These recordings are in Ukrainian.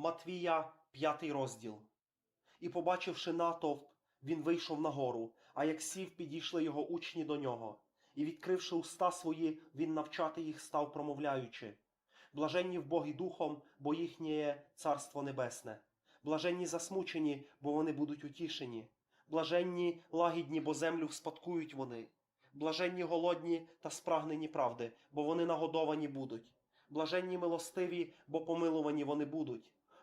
Матвія, п'ятий розділ. І, побачивши натовп, він вийшов на гору, а як сів, підійшли його учні до нього. І, відкривши уста свої, він навчати їх став, промовляючи. Блаженні в Богі духом, бо їхнє царство небесне. Блаженні засмучені, бо вони будуть утішені. Блаженні лагідні, бо землю вспадкують вони. Блаженні голодні та спрагнені правди, бо вони нагодовані будуть. Блаженні милостиві, бо помилувані вони будуть.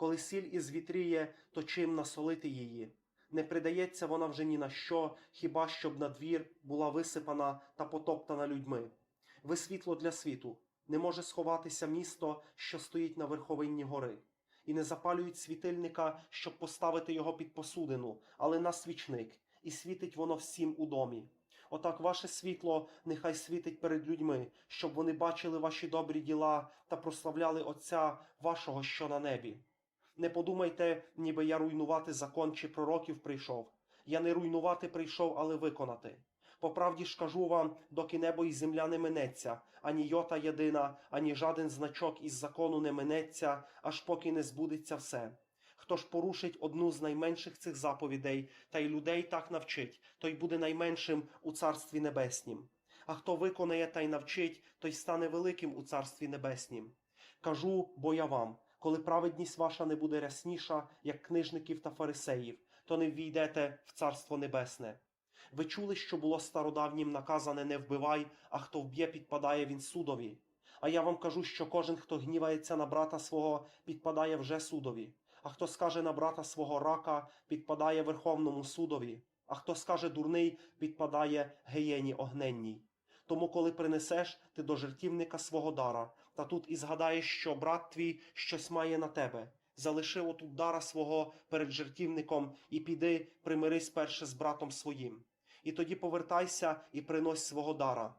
коли сіль із вітріє, то чим насолити її? Не придається вона вже ні на що, хіба щоб на двір була висипана та потоптана людьми. Ви світло для світу, не може сховатися місто, що стоїть на верховинні гори, і не запалюють світильника, щоб поставити його під посудину, але на свічник, і світить воно всім у домі. Отак ваше світло нехай світить перед людьми, щоб вони бачили ваші добрі діла та прославляли Отця вашого, що на небі. Не подумайте, ніби я руйнувати закон чи пророків прийшов. Я не руйнувати прийшов, але виконати. По правді ж кажу вам, доки небо і земля не минеться, ані йота єдина, ані жаден значок із закону не минеться, аж поки не збудеться все. Хто ж порушить одну з найменших цих заповідей, та й людей так навчить, той буде найменшим у царстві небеснім. А хто виконає та й навчить, той стане великим у царстві небеснім. Кажу, бо я вам, коли праведність ваша не буде рясніша, як книжників та фарисеїв, то не ввійдете в царство небесне. Ви чули, що було стародавнім наказане не вбивай, а хто вб'є, підпадає він судові. А я вам кажу, що кожен, хто гнівається на брата свого, підпадає вже судові. А хто скаже на брата свого рака, підпадає Верховному судові. А хто скаже дурний, підпадає геєні огненній. Тому, коли принесеш ти до жертівника свого дара, та тут і згадаєш, що брат твій щось має на тебе, залиши отут дара свого перед жертівником і піди, примирись перше з братом своїм. І тоді повертайся і принось свого дара.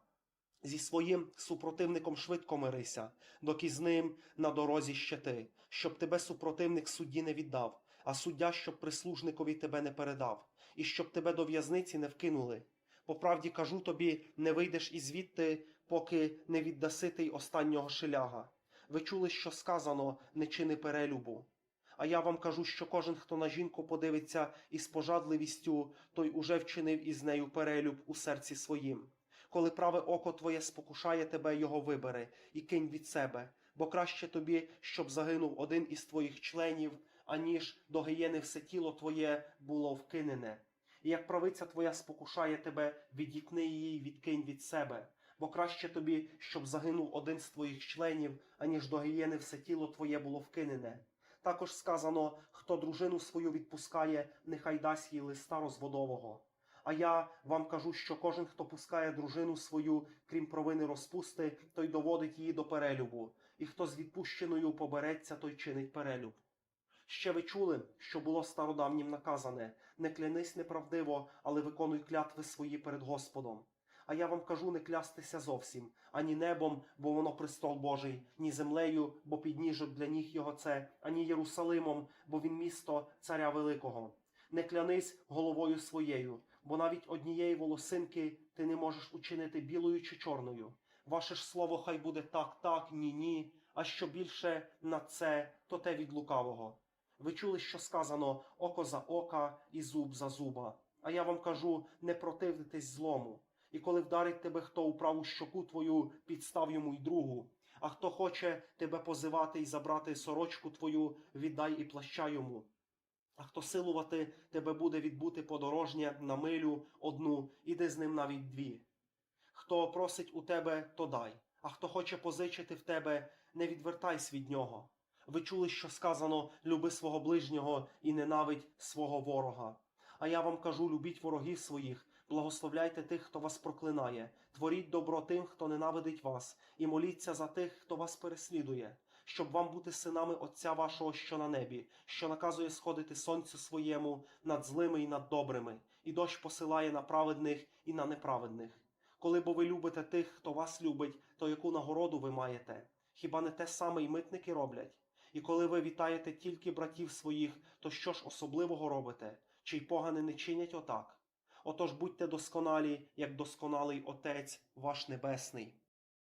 Зі своїм супротивником швидко мирися, доки з ним на дорозі ще ти, щоб тебе супротивник судді не віддав, а суддя, щоб прислужникові тебе не передав, і щоб тебе до в'язниці не вкинули. По правді кажу тобі, не вийдеш із звідти, поки не віддаси ти й останнього шиляга. Ви чули, що сказано не чини перелюбу. А я вам кажу, що кожен, хто на жінку подивиться із пожадливістю, той уже вчинив із нею перелюб у серці своїм. Коли праве око твоє спокушає тебе, його вибери і кинь від себе, бо краще тобі, щоб загинув один із твоїх членів, аніж до гієни все тіло твоє було вкинене. І як правиця твоя спокушає тебе, відікни її відкинь від себе, бо краще тобі, щоб загинув один з твоїх членів, аніж до гієни все тіло твоє було вкинене. Також сказано, хто дружину свою відпускає, нехай дасть їй листа розводового. А я вам кажу, що кожен, хто пускає дружину свою, крім провини розпусти, той доводить її до перелюбу, і хто з відпущеною побереться, той чинить перелюб. Ще ви чули, що було стародавнім наказане не клянись неправдиво, але виконуй клятви свої перед Господом. А я вам кажу не клястися зовсім, ані небом, бо воно престол Божий, ні землею, бо підніжок для ніг його це, ані Єрусалимом, бо він місто царя великого. Не клянись головою своєю, бо навіть однієї волосинки ти не можеш учинити білою чи чорною. Ваше ж слово хай буде так, так, ні, ні, а що більше на це, то те від лукавого. Ви чули, що сказано око за ока і зуб за зуба. А я вам кажу, не противитесь злому. І коли вдарить тебе хто у праву щоку твою, підстав йому й другу. А хто хоче тебе позивати і забрати сорочку твою, віддай і плаща йому. А хто силувати тебе буде відбути подорожнє на милю одну, іди з ним навіть дві. Хто просить у тебе, то дай, а хто хоче позичити в тебе, не відвертайся від нього. Ви чули, що сказано люби свого ближнього і ненавидь свого ворога. А я вам кажу, любіть ворогів своїх, благословляйте тих, хто вас проклинає, творіть добро тим, хто ненавидить вас, і моліться за тих, хто вас переслідує, щоб вам бути синами Отця вашого, що на небі, що наказує сходити сонцю своєму над злими і над добрими, і дощ посилає на праведних і на неправедних. Коли бо ви любите тих, хто вас любить, то яку нагороду ви маєте? Хіба не те саме й митники роблять? І коли ви вітаєте тільки братів своїх, то що ж особливого робите? Чи й погани не чинять отак? Отож будьте досконалі, як досконалий Отець ваш Небесний.